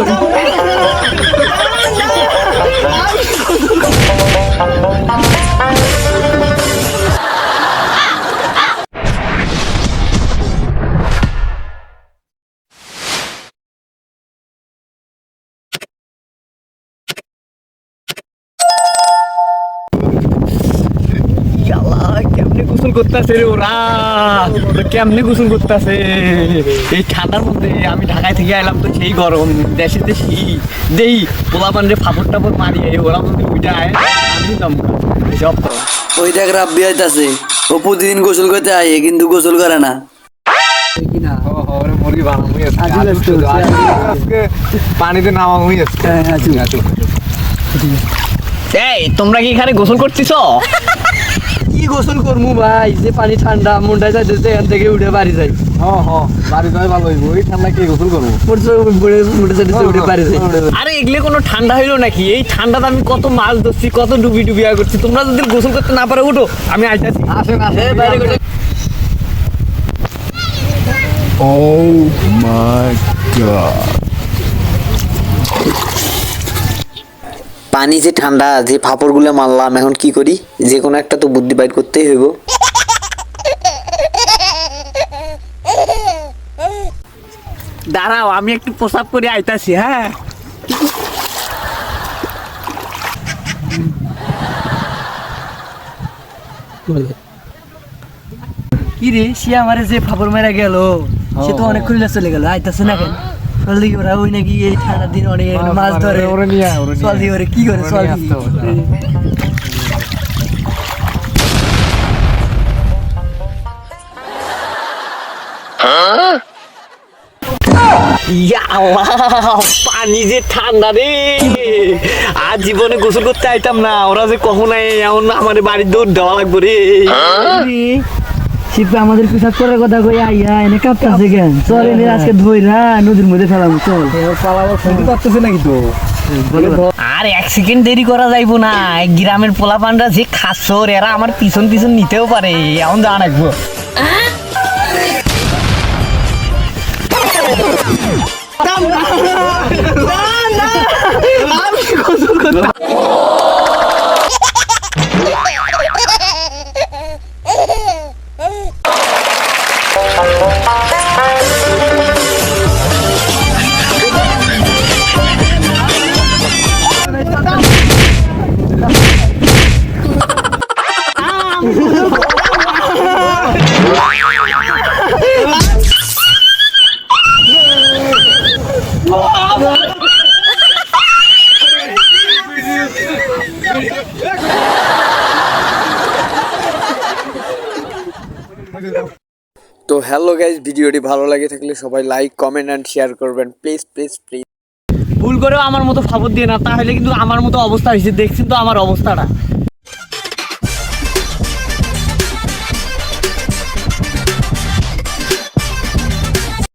Ay! গোসল করতেছে রে ওরা। কেমনে গোসল করতেছে? এই ঠান্ডার মধ্যে আমি ঢাকায় থেকে এলাম তো সেই গরম। দেশে দেশি। দেই পোলা পান্ডে ফাপড় টাপড় মারি। ওরা মধ্যে উঠায় আমি দমকা সব ওই দেখ রাব্বি আইতাছে। ও প্রতিদিন গোসল করতে আয়ে কিন্তু গোসল করে না। পানিতে নামা হয়ে এই তোমরা কি এখানে গোসল করতেছ? গোসল করমু ভাই যে পানি ঠান্ডা মুন্ডা যাইতেছে এখান থেকে উঠে বাড়ি যাই। হ্যাঁ হ্যাঁ বাড়ি যাই ভালো হইব ওই ঠান্ডা কে গোসল করব মুন্ডা যাইতেছে উঠে বাড়ি যাই। আরে এগুলো কোনো ঠান্ডা হইল নাকি? এই ঠান্ডাতে আমি কত মাছ ধরছি কত ডুবি ডুবি আর করছি। তোমরা যদি গোসল করতে না পারো উঠো আমি আইতাছি। আসেন আসেন। বাইরে করে পানি যে ঠান্ডা যে ফাপড়গুলো মারলাম এখন কি করি? যে কোনো একটা তো বুদ্ধি বাইর করতেই হইব। দাঁড়াও আমি একটু প্রসাব করে আইতাছি হ্যাঁ? কি রে সে আমারে যে ফাপড় মেরা গেল সে তো অনেক খুলে চলে গেল আইতাছে না কেন? বললি ওরা ওই নাকি এই ঠান্ডার দিন অনেক মাছ ধরে। ওরে চল কি করে চল ইয়া পানি যে ঠান্ডা রে। আর জীবনে গোসল করতে আইতাম না ওরা যে কখন এমন আমার বাড়ির দৌড় দেওয়া লাগবে রে। শীত আমাদের পিসাব করার কথা কই আইয়া এনে কাঁপতাছে কেন চল এনে আজকে ধইরা নদীর মধ্যে ফেলাম চল পালাবার ফোন পারতেছে নাকি তো আর এক সেকেন্ড দেরি করা যাইবো না গ্রামের পোলা পান্ডা যে খাচ্ছর এরা আমার পিছন পিছন নিতেও পারে এমন জানা রাখব তো হ্যালো গাইজ ভিডিওটি ভালো লাগে থাকলে সবাই লাইক কমেন্ট অ্যান্ড শেয়ার করবেন। প্লিজ প্লিজ প্লিজ ভুল করেও আমার মতো খবর দিয়ে না, তাহলে কিন্তু আমার মতো অবস্থা হয়েছে। দেখছেন তো আমার অবস্থাটা।